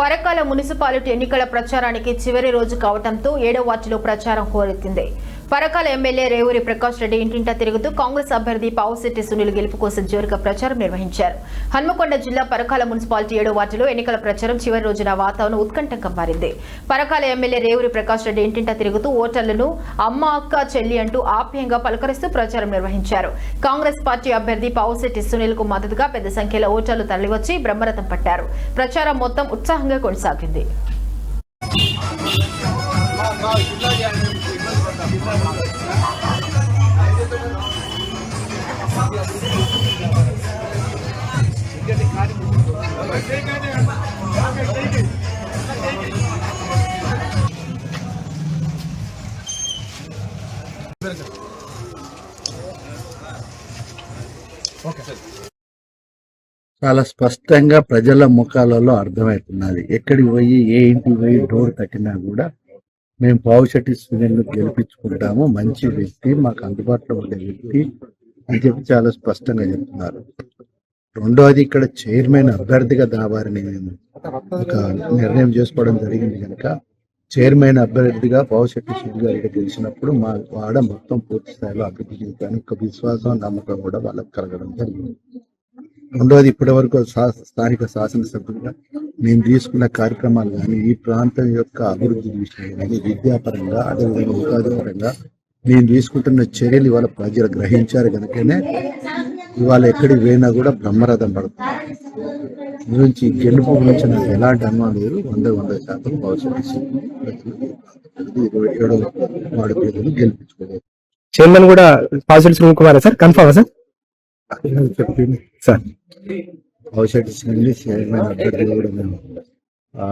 Parakala municipality ఎన్నికల ప్రచారానికి చివరి రోజు కావడంతో ఏడో వార్డులో ప్రచారం హోరెత్తింది. పరకాల ఎమ్మెల్యే రేవూరి ప్రకాష్ రెడ్డి ఇంటింటా తిరుగుతూ కాంగ్రెస్ అభ్యర్థి పావుశెట్టి సునీల్ గెలుపు కోసం జోరుగా ప్రచారం నిర్వహించారు. హన్మకొండ జిల్లా పరకాల మున్సిపాలిటీ ఏడో వార్డులో ఎన్నికల ప్రచారం చివరి రోజున వాతావరణం ఉత్కంఠంగా మారింది. పరకాల ఎమ్మెల్యే రేవూరి ప్రకాష్ రెడ్డి ఇంటింటా తిరుగుతూ ఓటర్లను అమ్మ అక్క చెల్లి అంటూ ఆప్యంగా పలకరిస్తూ ప్రచారం నిర్వహించారు. కాంగ్రెస్ పార్టీ అభ్యర్థి పావుశెట్టి సునీల్కు మద్దతుగా పెద్ద సంఖ్యలో ఓటర్లు తరలివచ్చి బ్రహ్మరథం పట్టారు. ప్రచారం మొత్తం ఉత్సాహంగా కొనసాగింది. చాలా స్పష్టంగా ప్రజల ముఖాలలో అర్థమవుతున్నది. ఎక్కడికి పోయి ఏ ఇంటికి పోయి డోర్ తట్టినా కూడా మేము పావుశెట్టి సునీల్ను గెలిపించుకుంటాము. మంచి వ్యక్తి మాకు అందుబాటులో ఉండే వ్యక్తి అని చెప్పి చాలా స్పష్టంగా చెప్తున్నారు. రెండోది ఇక్కడ చైర్మన్ అభ్యర్థిగా దావారిని మేము ఒక నిర్ణయం చేసుకోవడం జరిగింది కనుక చైర్మన్ అభ్యర్థిగా పావుశెట్టి సునీల్ గారికి గెలిచినప్పుడు మా వాడ మొత్తం పూర్తి స్థాయిలో అభివృద్ధి చెందుతాను ఒక విశ్వాసం నమ్మకం కూడా వాళ్ళకి కలగడం జరిగింది. రెండోది ఇప్పటి వరకు స్థానిక శాసనసభ్యులుగా నేను తీసుకున్న కార్యక్రమాలు కానీ ఈ ప్రాంతం యొక్క అభివృద్ధి విషయంలో కానీ విద్యాపరంగా అదేవిధంగా ఉపాధి పరంగా నేను తీసుకుంటున్న చర్యలు ఇవాళ ప్రజలు గ్రహించారు కనుకనే ఇవాళ ఎక్కడికి పోయినా కూడా బ్రహ్మరథం పడుతుంది. గురించి గెలుపు గురించి నాకు ఎలాంటి అనుమానం లేదు. వంద వంద శాతం భవిష్యత్తు ఇరవై ఏడవ వాడు గెలిపించుకోలేదు చైర్మన్ కూడా positive Sunil Kumar sir? Confirm sir? చెప్పింది సార్. భవిష్యత్తు చైర్మన్ అభ్యర్థి కూడా మేము ఆ,